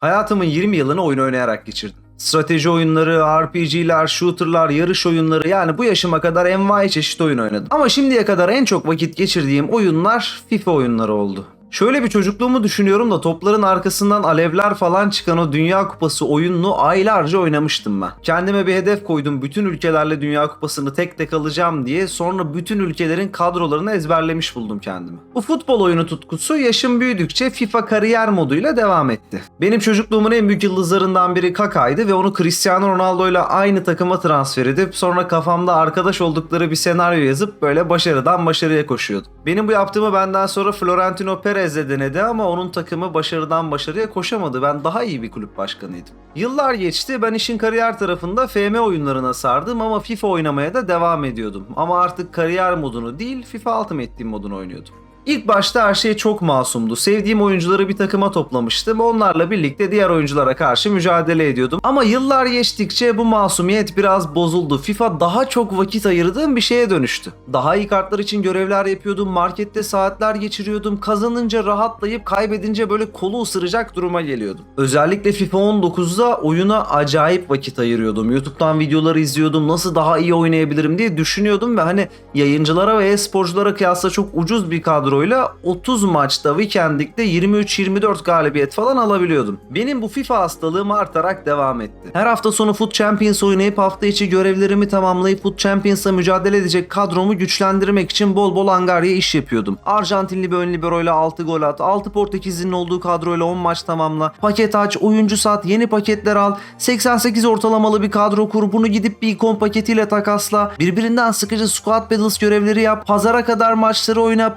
Hayatımın 20 yılını oyun oynayarak geçirdim. Strateji oyunları, RPG'ler, shooter'lar, yarış oyunları yani bu yaşıma kadar envai çeşit oyun oynadım. Ama şimdiye kadar en çok vakit geçirdiğim oyunlar FIFA oyunları oldu. Şöyle bir çocukluğumu düşünüyorum da topların arkasından alevler falan çıkan o Dünya Kupası oyununu aylarca oynamıştım ben. Kendime bir hedef koydum. Bütün ülkelerle Dünya Kupası'nı tek tek alacağım diye sonra bütün ülkelerin kadrolarını ezberlemiş buldum kendimi. Bu futbol oyunu tutkusu yaşım büyüdükçe FIFA kariyer moduyla devam etti. Benim çocukluğumun en büyük yıldızlarından biri Kaka'ydı ve onu Cristiano Ronaldo ile aynı takıma transfer edip sonra kafamda arkadaş oldukları bir senaryo yazıp böyle başarıdan başarıya koşuyordum. Benim bu yaptığımı benden sonra Florentino Perez de denedi ama onun takımı başarıdan başarıya koşamadı. Ben daha iyi bir kulüp başkanıydım. Yıllar geçti ben işin kariyer tarafında FM oyunlarına sardım ama FIFA oynamaya da devam ediyordum. Ama artık kariyer modunu değil FIFA Ultimate Team modunu oynuyordum. İlk başta her şey çok masumdu. Sevdiğim oyuncuları bir takıma toplamıştım. Onlarla birlikte diğer oyunculara karşı mücadele ediyordum. Ama yıllar geçtikçe bu masumiyet biraz bozuldu. FIFA daha çok vakit ayırdığım bir şeye dönüştü. Daha iyi kartlar için görevler yapıyordum. Markette saatler geçiriyordum. Kazanınca rahatlayıp kaybedince böyle kolu ısıracak duruma geliyordum. Özellikle FIFA 19'da oyuna acayip vakit ayırıyordum. YouTube'dan videoları izliyordum. Nasıl daha iyi oynayabilirim diye düşünüyordum ve hani yayıncılara ve e-sporculara kıyasla çok ucuz bir kadroyla 30 maçta Weekend League'de 23-24 galibiyet falan alabiliyordum. Benim bu FIFA hastalığım artarak devam etti. Her hafta sonu Foot Champions oynayıp hafta içi görevlerimi tamamlayıp Foot Champions'la mücadele edecek kadromu güçlendirmek için bol bol Angarya iş yapıyordum. Arjantinli bir ön liberoyla 6 gol at, 6 Portekizli'nin olduğu kadroyla 10 maç tamamla, paket aç, oyuncu sat, yeni paketler al, 88 ortalamalı bir kadro kur, bunu gidip bir ikon paketiyle takasla, birbirinden sıkıcı squad battles görevleri yap, pazara kadar maçları oyna,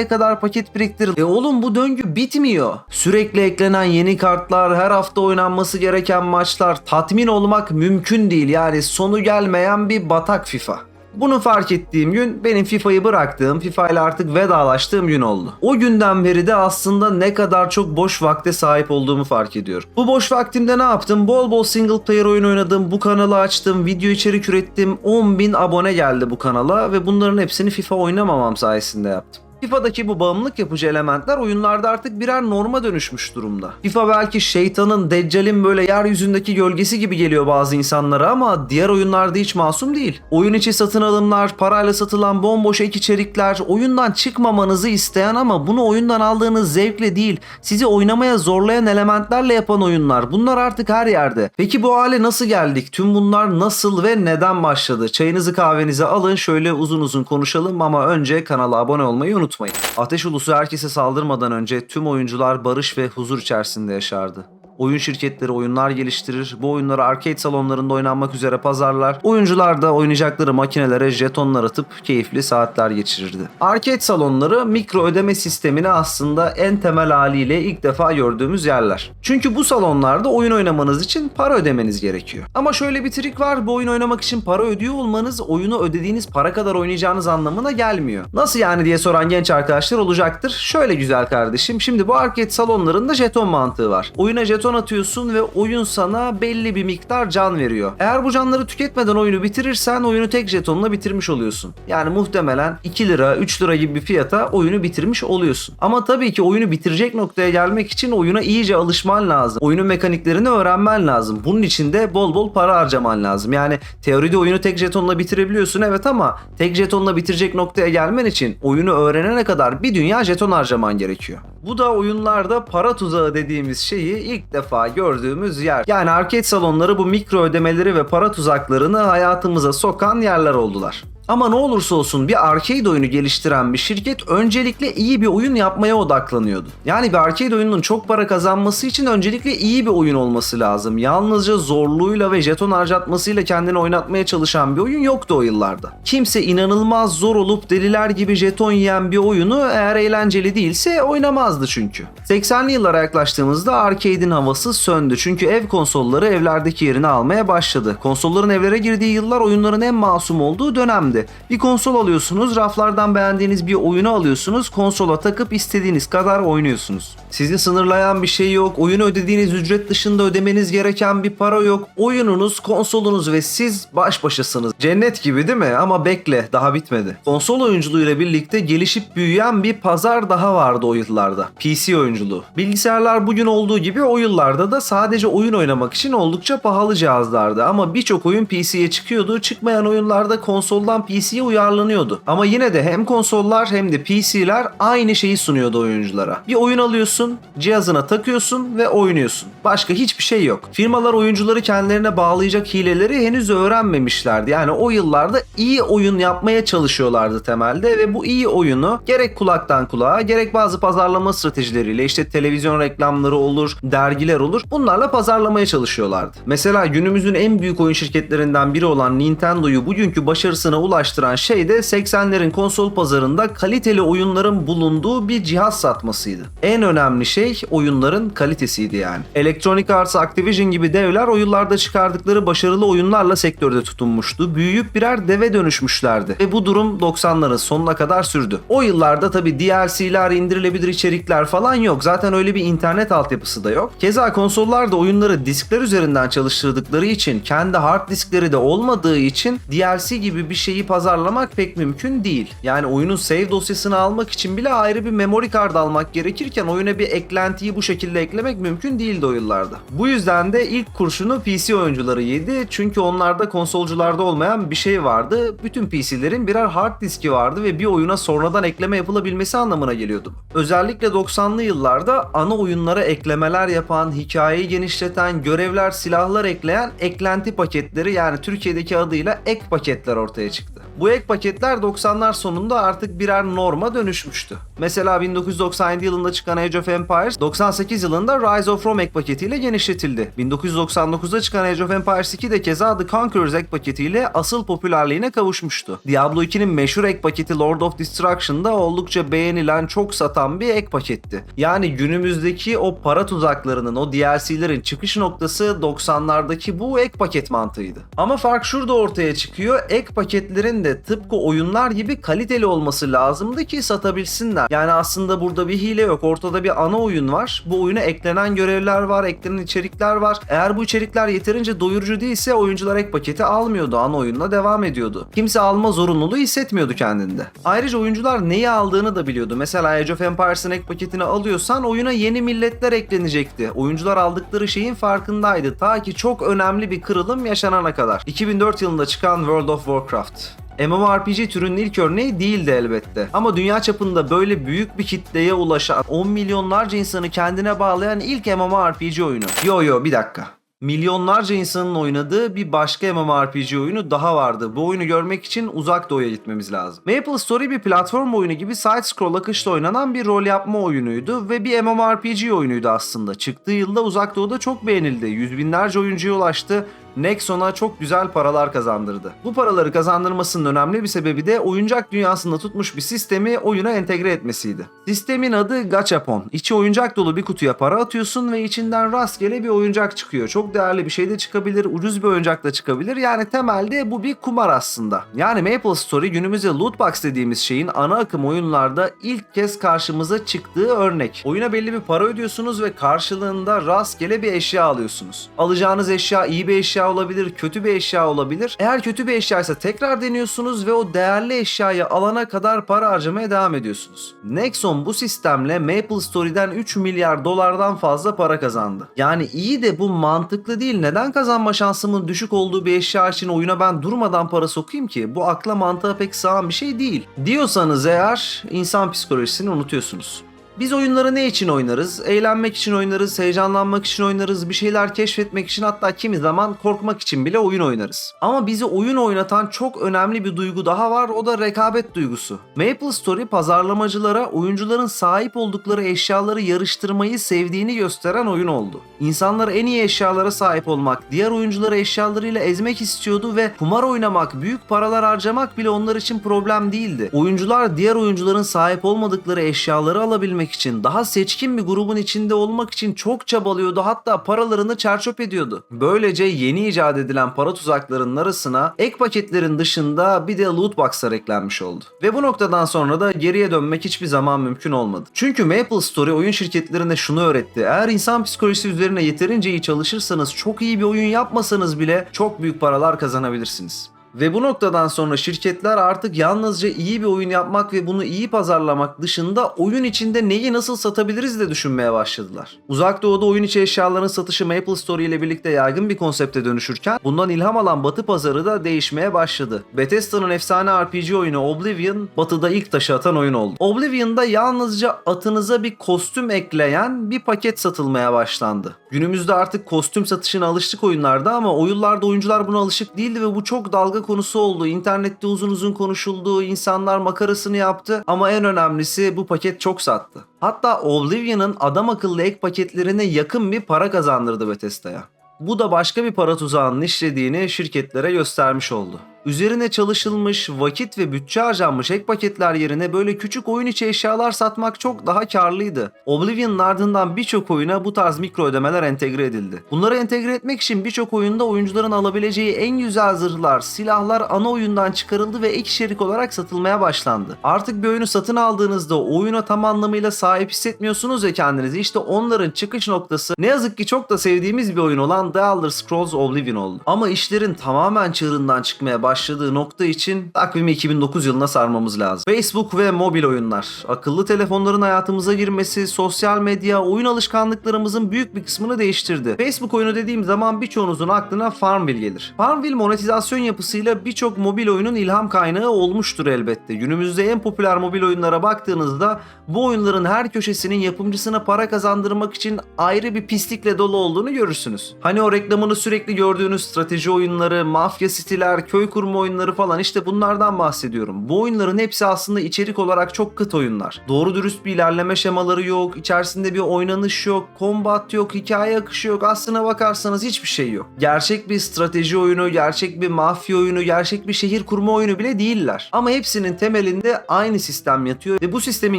perşembeye kadar paket biriktir. E oğlum bu döngü bitmiyor. Sürekli eklenen yeni kartlar, her hafta oynanması gereken maçlar, tatmin olmak mümkün değil. Yani sonu gelmeyen bir batak FIFA. Bunu fark ettiğim gün benim FIFA'yı bıraktığım, FIFA ile artık vedalaştığım gün oldu. O günden beri de aslında ne kadar çok boş vakte sahip olduğumu fark ediyorum. Bu boş vaktimde ne yaptım? Bol bol single player oyun oynadım, bu kanalı açtım, video içerik ürettim. 10.000 abone geldi bu kanala ve bunların hepsini FIFA oynamamam sayesinde yaptım. FIFA'daki bu bağımlılık yapıcı elementler oyunlarda artık birer norma dönüşmüş durumda. FIFA belki şeytanın, deccalin böyle yeryüzündeki gölgesi gibi geliyor bazı insanlara ama diğer oyunlarda hiç masum değil. Oyun içi satın alımlar, parayla satılan bomboş ek içerikler, oyundan çıkmamanızı isteyen ama bunu oyundan aldığınız zevkle değil, sizi oynamaya zorlayan elementlerle yapan oyunlar. Bunlar artık her yerde. Peki bu hale nasıl geldik? Tüm bunlar nasıl ve neden başladı? Çayınızı kahvenizi alın şöyle uzun uzun konuşalım ama önce kanala abone olmayı unutmayın. Ateş Ulusu herkese saldırmadan önce tüm oyuncular barış ve huzur içerisinde yaşardı. Oyun şirketleri oyunlar geliştirir, bu oyunları arcade salonlarında oynanmak üzere pazarlar. Oyuncular da oynayacakları makinelere jetonlar atıp keyifli saatler geçirirdi. Arcade salonları mikro ödeme sistemini aslında en temel haliyle ilk defa gördüğümüz yerler. Çünkü bu salonlarda oyun oynamanız için para ödemeniz gerekiyor. Ama şöyle bir trik var, bu oyun oynamak için para ödüyor olmanız oyunu ödediğiniz para kadar oynayacağınız anlamına gelmiyor. Nasıl yani diye soran genç arkadaşlar olacaktır. Şöyle güzel kardeşim, şimdi bu arcade salonlarında jeton mantığı var. Oyuna jeton atıyorsun ve oyun sana belli bir miktar can veriyor. Eğer bu canları tüketmeden oyunu bitirirsen oyunu tek jetonla bitirmiş oluyorsun. Yani muhtemelen 2 lira 3 lira gibi bir fiyata oyunu bitirmiş oluyorsun. Ama tabii ki oyunu bitirecek noktaya gelmek için oyuna iyice alışman lazım. Oyunun mekaniklerini öğrenmen lazım. Bunun için de bol bol para harcaman lazım. Yani teoride oyunu tek jetonla bitirebiliyorsun evet ama tek jetonla bitirecek noktaya gelmen için oyunu öğrenene kadar bir dünya jeton harcaman gerekiyor. Bu da oyunlarda para tuzağı dediğimiz şeyi ilk defa gördüğümüz yer. Yani arcade salonları bu mikro ödemeleri ve para tuzaklarını hayatımıza sokan yerler oldular. Ama ne olursa olsun bir arcade oyunu geliştiren bir şirket öncelikle iyi bir oyun yapmaya odaklanıyordu. Yani bir arcade oyunun çok para kazanması için öncelikle iyi bir oyun olması lazım. Yalnızca zorluğuyla ve jeton harcatmasıyla kendini oynatmaya çalışan bir oyun yoktu o yıllarda. Kimse inanılmaz zor olup deliler gibi jeton yiyen bir oyunu eğer eğlenceli değilse oynamazdı çünkü. 80'li yıllara yaklaştığımızda arcade'in havası söndü. Çünkü ev konsolları evlerdeki yerini almaya başladı. Konsolların evlere girdiği yıllar oyunların en masum olduğu dönemdi. Şekilde. Bir konsol alıyorsunuz, raflardan beğendiğiniz bir oyunu alıyorsunuz, konsola takıp istediğiniz kadar oynuyorsunuz. Sizi sınırlayan bir şey yok, oyunu ödediğiniz ücret dışında ödemeniz gereken bir para yok. Oyununuz, konsolunuz ve siz baş başasınız. Cennet gibi değil mi? Ama bekle, daha bitmedi. Konsol oyunculuğuyla birlikte gelişip büyüyen bir pazar daha vardı o yıllarda. PC oyunculuğu. Bilgisayarlar bugün olduğu gibi o yıllarda da sadece oyun oynamak için oldukça pahalı cihazlardı. Ama birçok oyun PC'ye çıkıyordu. Çıkmayan oyunlarda konsoldan PC'ye uyarlanıyordu. Ama yine de hem konsollar hem de PC'ler aynı şeyi sunuyordu oyunculara. Bir oyun alıyorsun, cihazına takıyorsun ve oynuyorsun. Başka hiçbir şey yok. Firmalar oyuncuları kendilerine bağlayacak hileleri henüz öğrenmemişlerdi. Yani o yıllarda iyi oyun yapmaya çalışıyorlardı temelde ve bu iyi oyunu gerek kulaktan kulağa gerek bazı pazarlama stratejileriyle işte televizyon reklamları olur, dergiler olur. Bunlarla pazarlamaya çalışıyorlardı. Mesela günümüzün en büyük oyun şirketlerinden biri olan Nintendo'yu bugünkü başarısına ulaştıran şey de 80'lerin konsol pazarında kaliteli oyunların bulunduğu bir cihaz satmasıydı. En önemli şey oyunların kalitesiydi yani. Electronic Arts, Activision gibi devler o yıllarda çıkardıkları başarılı oyunlarla sektörde tutunmuştu. Büyüyüp birer deve dönüşmüşlerdi. Ve bu durum 90'ların sonuna kadar sürdü. O yıllarda tabi DLC'ler, indirilebilir içerikler falan yok. Zaten öyle bir internet altyapısı da yok. Keza konsollar da oyunları diskler üzerinden çalıştırdıkları için, kendi hard diskleri de olmadığı için DLC gibi bir şeyi pazarlamak pek mümkün değil. Yani oyunun save dosyasını almak için bile ayrı bir memory card almak gerekirken oyuna bir eklentiyi bu şekilde eklemek mümkün değildi o yıllarda. Bu yüzden de ilk kurşunu PC oyuncuları yedi. Çünkü onlarda konsolcularda olmayan bir şey vardı. Bütün PC'lerin birer hard diski vardı ve bir oyuna sonradan ekleme yapılabilmesi anlamına geliyordu. Özellikle 90'lı yıllarda ana oyunlara eklemeler yapan, hikayeyi genişleten, görevler, silahlar ekleyen eklenti paketleri yani Türkiye'deki adıyla ek paketler ortaya çıktı. Bu ek paketler 90'lar sonunda artık birer norma dönüşmüştü. Mesela 1997 yılında çıkan Age of Empires 98 yılında Rise of Rome ek paketiyle genişletildi. 1999'da çıkan Age of Empires 2 de keza The Conquerors ek paketiyle asıl popülerliğine kavuşmuştu. Diablo 2'nin meşhur ek paketi Lord of Destruction da oldukça beğenilen, çok satan bir ek paketti. Yani günümüzdeki o para tuzaklarının, o DLC'lerin çıkış noktası 90'lardaki bu ek paket mantığıydı. Ama fark şurada ortaya çıkıyor. Ek paketlerin de tıpkı oyunlar gibi kaliteli olması lazımdı ki satabilsinler. Yani aslında burada bir hile yok. Ortada bir ana oyun var. Bu oyuna eklenen görevler var, eklenen içerikler var. Eğer bu içerikler yeterince doyurucu değilse oyuncular ek paketi almıyordu. Ana oyunla devam ediyordu. Kimse alma zorunluluğu hissetmiyordu kendinde. Ayrıca oyuncular neyi aldığını da biliyordu. Mesela Age of Empires'ın ek paketini alıyorsan oyuna yeni milletler eklenecekti. Oyuncular aldıkları şeyin farkındaydı. Ta ki çok önemli bir kırılım yaşanana kadar. 2004 yılında çıkan World of Warcraft. MMORPG türünün ilk örneği değildi elbette. Ama dünya çapında böyle büyük bir kitleye ulaşan 10 milyonlarca insanı kendine bağlayan ilk MMORPG oyunu. Yo yo bir dakika. Milyonlarca insanın oynadığı bir başka MMORPG oyunu daha vardı. Bu oyunu görmek için uzak doğuya gitmemiz lazım. Maple Story bir platform oyunu gibi side scroll akışta oynanan bir rol yapma oyunuydu ve bir MMORPG oyunuydu aslında. Çıktığı yılda uzak doğuda çok beğenildi. Yüz binlerce oyuncuya ulaştı. Nexon'a çok güzel paralar kazandırdı. Bu paraları kazandırmasının önemli bir sebebi de oyuncak dünyasında tutmuş bir sistemi oyuna entegre etmesiydi. Sistemin adı Gachapon. İçi oyuncak dolu bir kutuya para atıyorsun ve içinden rastgele bir oyuncak çıkıyor. Çok değerli bir şey de çıkabilir, ucuz bir oyuncak da çıkabilir. Yani temelde bu bir kumar aslında. Yani Maple Story günümüzde loot box dediğimiz şeyin ana akım oyunlarda ilk kez karşımıza çıktığı örnek. Oyuna belli bir para ödüyorsunuz ve karşılığında rastgele bir eşya alıyorsunuz. Alacağınız eşya iyi bir eşya olabilir, kötü bir eşya olabilir. Eğer kötü bir eşyaysa tekrar deniyorsunuz ve o değerli eşyayı alana kadar para harcamaya devam ediyorsunuz. Nexon bu sistemle Maple Story'den 3 milyar dolardan fazla para kazandı. Yani iyi de bu mantıklı değil. Neden kazanma şansımın düşük olduğu bir eşya için oyuna ben durmadan para sokayım ki? Bu akla mantığa pek sığan bir şey değil. Diyorsanız eğer insan psikolojisini unutuyorsunuz. Biz oyunları ne için oynarız? Eğlenmek için oynarız, heyecanlanmak için oynarız, bir şeyler keşfetmek için hatta kimi zaman korkmak için bile oyun oynarız. Ama bizi oyun oynatan çok önemli bir duygu daha var o da rekabet duygusu. Maple Story pazarlamacılara oyuncuların sahip oldukları eşyaları yarıştırmayı sevdiğini gösteren oyun oldu. İnsanlar en iyi eşyalara sahip olmak, diğer oyuncuları eşyalarıyla ezmek istiyordu ve kumar oynamak, büyük paralar harcamak bile onlar için problem değildi. Oyuncular diğer oyuncuların sahip olmadıkları eşyaları alabilmek olabilmek için, daha seçkin bir grubun içinde olmak için çok çabalıyordu. Hatta paralarını çerçöp ediyordu. Böylece yeni icat edilen para tuzaklarının arasına ek paketlerin dışında bir de loot box'lar eklenmiş oldu. Ve bu noktadan sonra da geriye dönmek hiçbir zaman mümkün olmadı. Çünkü Maple Story oyun şirketlerine şunu öğretti. Eğer insan psikolojisi üzerine yeterince iyi çalışırsanız, çok iyi bir oyun yapmasanız bile çok büyük paralar kazanabilirsiniz. Ve bu noktadan sonra şirketler artık yalnızca iyi bir oyun yapmak ve bunu iyi pazarlamak dışında oyun içinde neyi nasıl satabiliriz de düşünmeye başladılar. Uzak Doğu'da oyun içi eşyaların satışı Maple Story ile birlikte yaygın bir konsepte dönüşürken bundan ilham alan Batı pazarı da değişmeye başladı. Bethesda'nın efsane RPG oyunu Oblivion Batı'da ilk taşı atan oyun oldu. Oblivion'da yalnızca atınıza bir kostüm ekleyen bir paket satılmaya başlandı. Günümüzde artık kostüm satışına alıştık oyunlarda ama oyunlarda oyuncular buna alışık değildi ve bu çok dalga konusu oldu. İnternette uzun uzun konuşuldu, insanlar makarasını yaptı ama en önemlisi bu paket çok sattı. Hatta Oblivion'ın adam akıllı ek paketlerine yakın bir para kazandırdı Bethesda'ya. Bu da başka bir para tuzağının işlediğini şirketlere göstermiş oldu. Üzerine çalışılmış, vakit ve bütçe harcanmış ek paketler yerine böyle küçük oyun içi eşyalar satmak çok daha karlıydı. Oblivion'ın ardından birçok oyuna bu tarz mikro ödemeler entegre edildi. Bunları entegre etmek için birçok oyunda oyuncuların alabileceği en güzel zırhlar, silahlar ana oyundan çıkarıldı ve ek içerik olarak satılmaya başlandı. Artık bir oyunu satın aldığınızda oyuna tam anlamıyla sahip hissetmiyorsunuz ya kendinizi. İşte onların çıkış noktası ne yazık ki çok da sevdiğimiz bir oyun olan The Elder Scrolls Oblivion oldu. Ama işlerin tamamen çığırından çıkmaya başladığı nokta için takvimi 2009 yılına sarmamız lazım. Facebook ve mobil oyunlar, akıllı telefonların hayatımıza girmesi, sosyal medya, oyun alışkanlıklarımızın büyük bir kısmını değiştirdi. Facebook oyunu dediğim zaman birçoğunuzun aklına Farmville gelir. Farmville monetizasyon yapısıyla birçok mobil oyunun ilham kaynağı olmuştur elbette. Günümüzde en popüler mobil oyunlara baktığınızda bu oyunların her köşesinin yapımcısına para kazandırmak için ayrı bir pislikle dolu olduğunu görürsünüz. Hani o reklamını sürekli gördüğünüz strateji oyunları, mafya siteler, köy kurma oyunları falan işte bunlardan bahsediyorum. Bu oyunların hepsi aslında içerik olarak çok kıt oyunlar. Doğru dürüst bir ilerleme şemaları yok, içerisinde bir oynanış yok, kombat yok, hikaye akışı yok. Aslına bakarsanız hiçbir şey yok. Gerçek bir strateji oyunu, gerçek bir mafya oyunu, gerçek bir şehir kurma oyunu bile değiller. Ama hepsinin temelinde aynı sistem yatıyor ve bu sistemin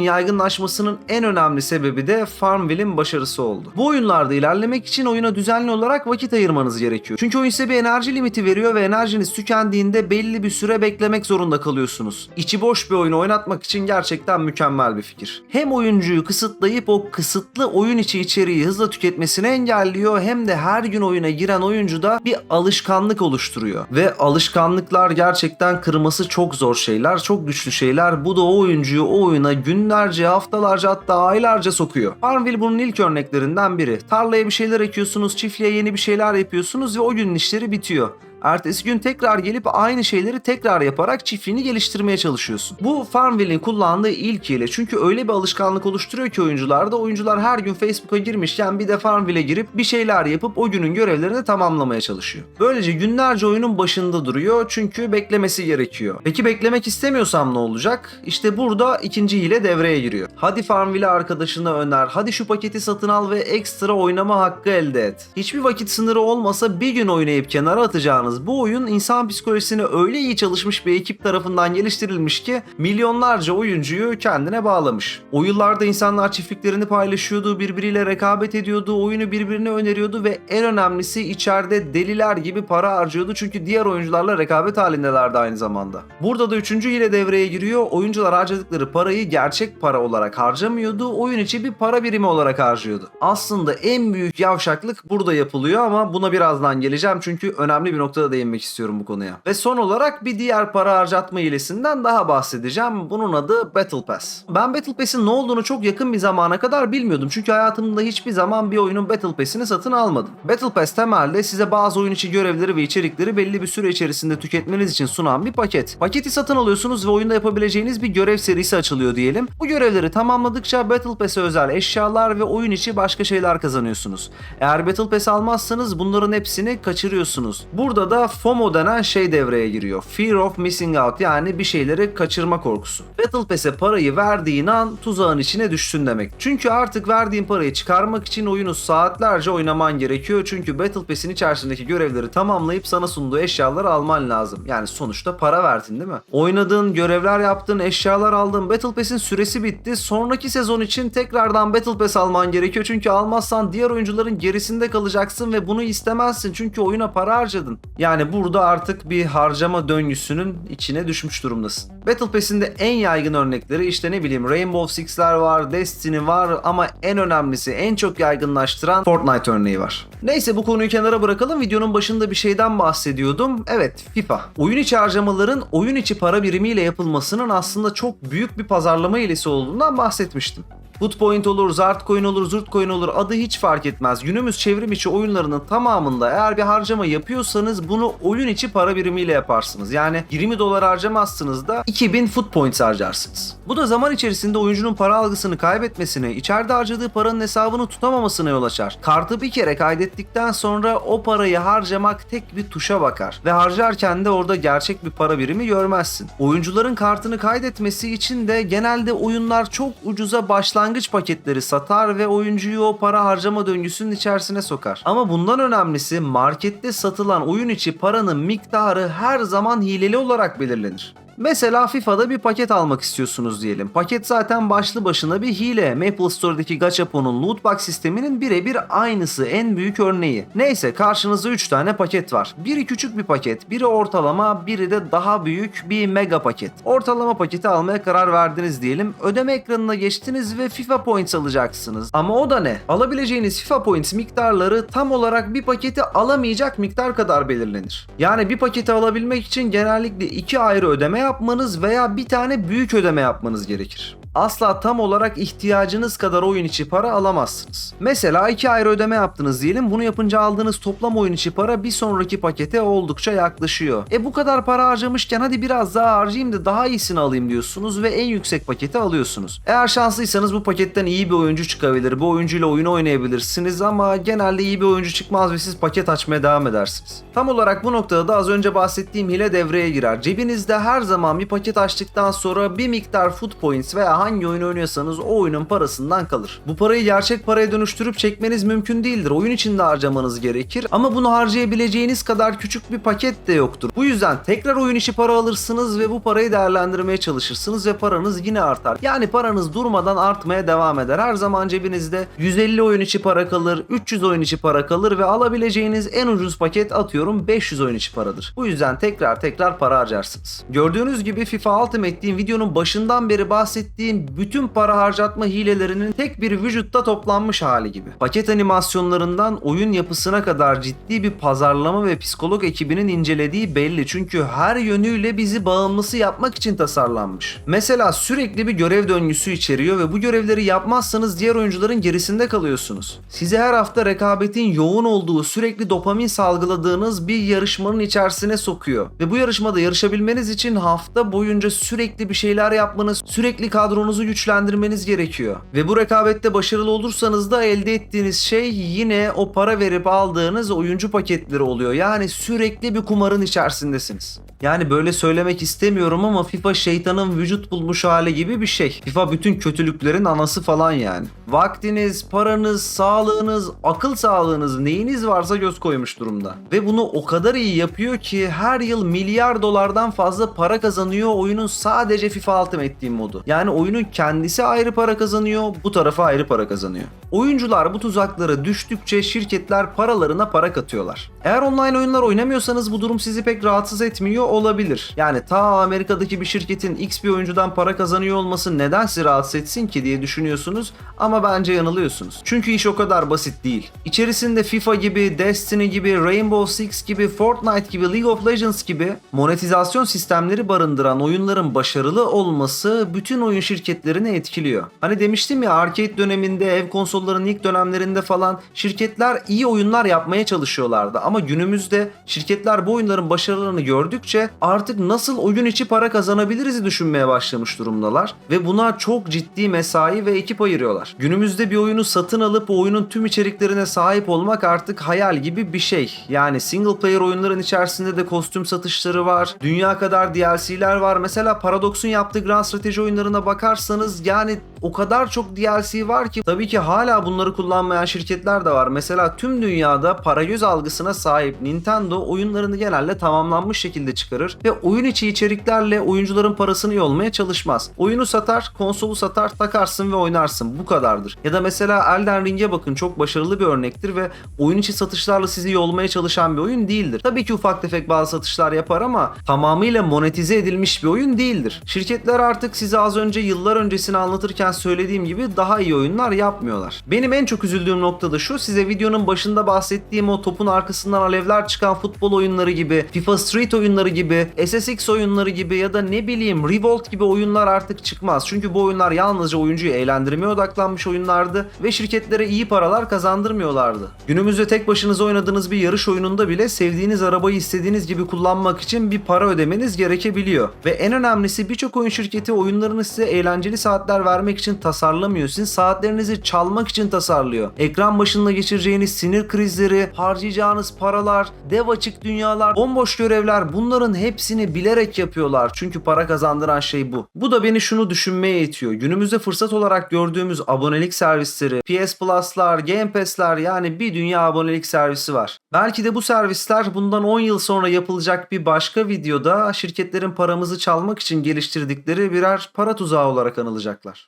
yaygınlaşmasının en önemli sebebi de Farmville'in başarısı oldu. Bu oyunlarda ilerlemek için oyuna düzenli olarak vakit ayırmanız gerekiyor. Çünkü oyun size bir enerji limiti veriyor ve enerjiniz tükendiğinde belli bir süre beklemek zorunda kalıyorsunuz. İçi boş bir oyunu oynatmak için gerçekten mükemmel bir fikir. Hem oyuncuyu kısıtlayıp o kısıtlı oyun içi içeriği hızla tüketmesini engelliyor hem de her gün oyuna giren oyuncuda bir alışkanlık oluşturuyor. Ve alışkanlıklar gerçekten kırması çok zor şeyler, çok güçlü şeyler. Bu da o oyuncuyu o oyuna günlerce, haftalarca hatta aylarca sokuyor. Farmville bunun ilk örneklerinden biri. Tarlaya bir şeyler ekiyorsunuz, çiftliğe yeni bir şeyler yapıyorsunuz ve o günün işleri bitiyor. Ertesi gün tekrar gelip aynı şeyleri tekrar yaparak çiftliğini geliştirmeye çalışıyorsun. Bu Farmville'in kullandığı ilk hile çünkü öyle bir alışkanlık oluşturuyor ki oyuncularda oyuncular her gün Facebook'a girmişken bir de Farmville'e girip bir şeyler yapıp o günün görevlerini tamamlamaya çalışıyor. Böylece günlerce oyunun başında duruyor çünkü beklemesi gerekiyor. Peki beklemek istemiyorsam ne olacak? İşte burada ikinci hile devreye giriyor. Hadi Farmville arkadaşına öner, hadi şu paketi satın al ve ekstra oynama hakkı elde et. Hiçbir vakit sınırı olmasa bir gün oynayıp kenara atacağınız bu oyun insan psikolojisine öyle iyi çalışmış bir ekip tarafından geliştirilmiş ki milyonlarca oyuncuyu kendine bağlamış. O yıllarda insanlar çiftliklerini paylaşıyordu, birbiriyle rekabet ediyordu, oyunu birbirine öneriyordu ve en önemlisi içeride deliler gibi para harcıyordu çünkü diğer oyuncularla rekabet halindelerdi aynı zamanda. Burada da üçüncü hile devreye giriyor. Oyuncular harcadıkları parayı gerçek para olarak harcamıyordu, oyun içi bir para birimi olarak harcıyordu. Aslında en büyük yavşaklık burada yapılıyor ama buna birazdan geleceğim çünkü önemli bir noktada değinmek istiyorum bu konuya. Ve son olarak bir diğer para harcatma hilesinden daha bahsedeceğim. Bunun adı Battle Pass. Ben Battle Pass'in ne olduğunu çok yakın bir zamana kadar bilmiyordum. Çünkü hayatımda hiçbir zaman bir oyunun Battle Pass'ini satın almadım. Battle Pass temelde size bazı oyun içi görevleri ve içerikleri belli bir süre içerisinde tüketmeniz için sunan bir paket. Paketi satın alıyorsunuz ve oyunda yapabileceğiniz bir görev serisi açılıyor diyelim. Bu görevleri tamamladıkça Battle Pass'e özel eşyalar ve oyun içi başka şeyler kazanıyorsunuz. Eğer Battle Pass almazsanız bunların hepsini kaçırıyorsunuz. Burada da FIFA'da FOMO denen şey devreye giriyor. Fear of Missing Out yani bir şeyleri kaçırma korkusu. Battle Pass'e parayı verdiğin an tuzağın içine düştün demek. Çünkü artık verdiğin parayı çıkarmak için oyunu saatlerce oynaman gerekiyor. Çünkü Battle Pass'in içerisindeki görevleri tamamlayıp sana sunduğu eşyaları alman lazım. Yani sonuçta para verdin değil mi? Oynadığın, görevler yaptığın, eşyalar aldın. Battle Pass'in süresi bitti. Sonraki sezon için tekrardan Battle Pass alman gerekiyor. Çünkü almazsan diğer oyuncuların gerisinde kalacaksın ve bunu istemezsin. Çünkü oyuna para harcadın. Yani burada artık bir harcama döngüsünün içine düşmüş durumdasın. Battle Pass'in de en yaygın örnekleri işte ne bileyim Rainbow Six'ler var, Destiny var ama en önemlisi en çok yaygınlaştıran Fortnite örneği var. Neyse bu konuyu kenara bırakalım. Videonun başında bir şeyden bahsediyordum. Evet FIFA. Oyun içi harcamaların oyun içi para birimiyle yapılmasının aslında çok büyük bir pazarlama hilesi olduğundan bahsetmiştim. Footpoint olur, Zartcoin olur, Zurtcoin olur adı hiç fark etmez. Günümüz çevrim içi oyunlarının tamamında eğer bir harcama yapıyorsanız bunu oyun içi para birimiyle yaparsınız. Yani 20 dolar harcamazsınız da 2000 Footpoints harcarsınız. Bu da zaman içerisinde oyuncunun para algısını kaybetmesine, içeride harcadığı paranın hesabını tutamamasına yol açar. Kartı bir kere kaydettikten sonra o parayı harcamak tek bir tuşa bakar. Ve harcarken de orada gerçek bir para birimi görmezsin. Oyuncuların kartını kaydetmesi için de genelde oyunlar çok ucuza başlangıç paketleri satar ve oyuncuyu o para harcama döngüsünün içerisine sokar. Ama bundan önemlisi markette satılan oyun içi paranın miktarı her zaman hileli olarak belirlenir. Mesela FIFA'da bir paket almak istiyorsunuz diyelim. Paket zaten başlı başına bir hile. Maple Store'daki Gachapon'un loot box sisteminin birebir aynısı, en büyük örneği. Neyse karşınızda 3 tane paket var. Biri küçük bir paket, biri ortalama, biri de daha büyük bir mega paket. Ortalama paketi almaya karar verdiniz diyelim. Ödeme ekranına geçtiniz ve FIFA Points alacaksınız. Ama o da ne? Alabileceğiniz FIFA Points miktarları tam olarak bir paketi alamayacak miktar kadar belirlenir. Yani bir paketi alabilmek için genellikle iki ayrı ödeme yapmanız veya bir tane büyük ödeme yapmanız gerekir. Asla tam olarak ihtiyacınız kadar oyun içi para alamazsınız. Mesela iki ayrı ödeme yaptınız diyelim. Bunu yapınca aldığınız toplam oyun içi para bir sonraki pakete oldukça yaklaşıyor. E bu kadar para harcamışken hadi biraz daha harcayayım da daha iyisini alayım diyorsunuz ve en yüksek paketi alıyorsunuz. Eğer şanslıysanız bu paketten iyi bir oyuncu çıkabilir. Bu oyuncuyla oyunu oynayabilirsiniz ama genelde iyi bir oyuncu çıkmaz ve siz paket açmaya devam edersiniz. Tam olarak bu noktada da az önce bahsettiğim hile devreye girer. Cebinizde her zaman bir paket açtıktan sonra bir miktar food points veya hangi oyun oynuyorsanız o oyunun parasından kalır. Bu parayı gerçek paraya dönüştürüp çekmeniz mümkün değildir. Oyun içinde harcamanız gerekir ama bunu harcayabileceğiniz kadar küçük bir paket de yoktur. Bu yüzden tekrar oyun içi para alırsınız ve bu parayı değerlendirmeye çalışırsınız ve paranız yine artar. Yani paranız durmadan artmaya devam eder. Her zaman cebinizde 150 oyun içi para kalır, 300 oyun içi para kalır ve alabileceğiniz en ucuz paket atıyorum 500 oyun içi paradır. Bu yüzden tekrar tekrar para harcarsınız. Gördüğünüz gibi FIFA Ultimate Team videonun başından beri bahsettiğim bütün para harcatma hilelerinin tek bir vücutta toplanmış hali gibi. Paket animasyonlarından oyun yapısına kadar ciddi bir pazarlama ve psikolog ekibinin incelediği belli. Çünkü her yönüyle bizi bağımlısı yapmak için tasarlanmış. Mesela sürekli bir görev döngüsü içeriyor ve bu görevleri yapmazsanız diğer oyuncuların gerisinde kalıyorsunuz. Sizi her hafta rekabetin yoğun olduğu, sürekli dopamin salgıladığınız bir yarışmanın içerisine sokuyor. Ve bu yarışmada yarışabilmeniz için hafta boyunca sürekli bir şeyler yapmanız, sürekli kadronuzu güçlendirmeniz gerekiyor. Ve bu rekabette başarılı olursanız da elde ettiğiniz şey yine o para verip aldığınız oyuncu paketleri oluyor. Yani sürekli bir kumarın içerisindesiniz. Yani böyle söylemek istemiyorum ama FIFA şeytanın vücut bulmuş hali gibi bir şey. FIFA bütün kötülüklerin anası falan yani. Vaktiniz, paranız, sağlığınız, akıl sağlığınız neyiniz varsa göz koymuş durumda. Ve bunu o kadar iyi yapıyor ki her yıl milyar dolardan fazla para kazanıyor oyunun sadece FIFA Ultimate Team modu. Yani oyunun kendisi ayrı para kazanıyor, bu tarafa ayrı para kazanıyor. Oyuncular bu tuzaklara düştükçe şirketler paralarına para katıyorlar. Eğer online oyunlar oynamıyorsanız bu durum sizi pek rahatsız etmiyor olabilir. Yani ta Amerika'daki bir şirketin X bir oyuncudan para kazanıyor olması neden sizi rahatsız etsin ki diye düşünüyorsunuz ama bence yanılıyorsunuz. Çünkü iş o kadar basit değil. İçerisinde FIFA gibi, Destiny gibi, Rainbow Six gibi, Fortnite gibi, League of Legends gibi monetizasyon sistemleri barındıran oyunların başarılı olması bütün oyun şirketlerini etkiliyor. Hani demiştim ya arcade döneminde, ev konsollarının ilk dönemlerinde falan şirketler iyi oyunlar yapmaya çalışıyorlardı. Ama günümüzde şirketler bu oyunların başarılarını gördükçe artık nasıl oyun içi para kazanabiliriz düşünmeye başlamış durumdalar. Ve buna çok ciddi mesai ve ekip ayırıyorlar. Günümüzde bir oyunu satın alıp o oyunun tüm içeriklerine sahip olmak artık hayal gibi bir şey. Yani single player oyunların içerisinde de kostüm satışları var. Dünya kadar DLC'ler var. Mesela Paradox'un yaptığı grand strateji oyunlarına bakarsanız yani o kadar çok DLC var ki tabii ki hala bunları kullanmayan şirketler de var. Mesela tüm dünyada para göz algısına sahip Nintendo oyunlarını genelde tamamlanmış şekilde çıkarır ve oyun içi içeriklerle oyuncuların parasını yolmaya çalışmaz. Oyunu satar, konsolu satar, takarsın ve oynarsın. Bu kadardır. Ya da mesela Elden Ring'e bakın çok başarılı bir örnektir ve oyun içi satışlarla sizi yolmaya çalışan bir oyun değildir. Tabii ki ufak tefek bazı satışlar yapar ama tamamıyla monetize edilmiş bir oyun değildir. Şirketler artık size az önce yıllar öncesini anlatırken söylediğim gibi daha iyi oyunlar yapmıyorlar. Benim en çok üzüldüğüm nokta da şu size videonun başında bahsettiğim o topun arkasından alevler çıkan futbol oyunları gibi, FIFA Street oyunları gibi, SSX oyunları gibi ya da ne bileyim Revolt gibi oyunlar artık çıkmaz. Çünkü bu oyunlar yalnızca oyuncuyu eğlendirmeye odaklanmış oyunlardı ve şirketlere iyi paralar kazandırmıyorlardı. Günümüzde tek başınıza oynadığınız bir yarış oyununda bile sevdiğiniz arabayı istediğiniz gibi kullanmak için bir para ödemeniz gerekebiliyor. Ve en önemlisi birçok oyun şirketi oyunlarını size eğlenceli saatler vermek için tasarlamıyor. Sizin saatlerinizi çalmak için tasarlıyor. Ekran başında geçireceğiniz sinir krizleri, harcayacağınız paralar, dev açık dünyalar, bomboş görevler bunların hepsini bilerek yapıyorlar. Çünkü para kazandıran şey bu. Bu da beni şunu düşünmeye itiyor. Günümüzde fırsat olarak gördüğümüz abonelik servisleri, PS Plus'lar, Game Pass'ler yani bir dünya abonelik servisi var. Belki de bu servisler bundan 10 yıl sonra yapılacak bir başka videoda şirketlerin paramızı çalmak için geliştirdikleri birer para tuzağı olarak anılacaklar.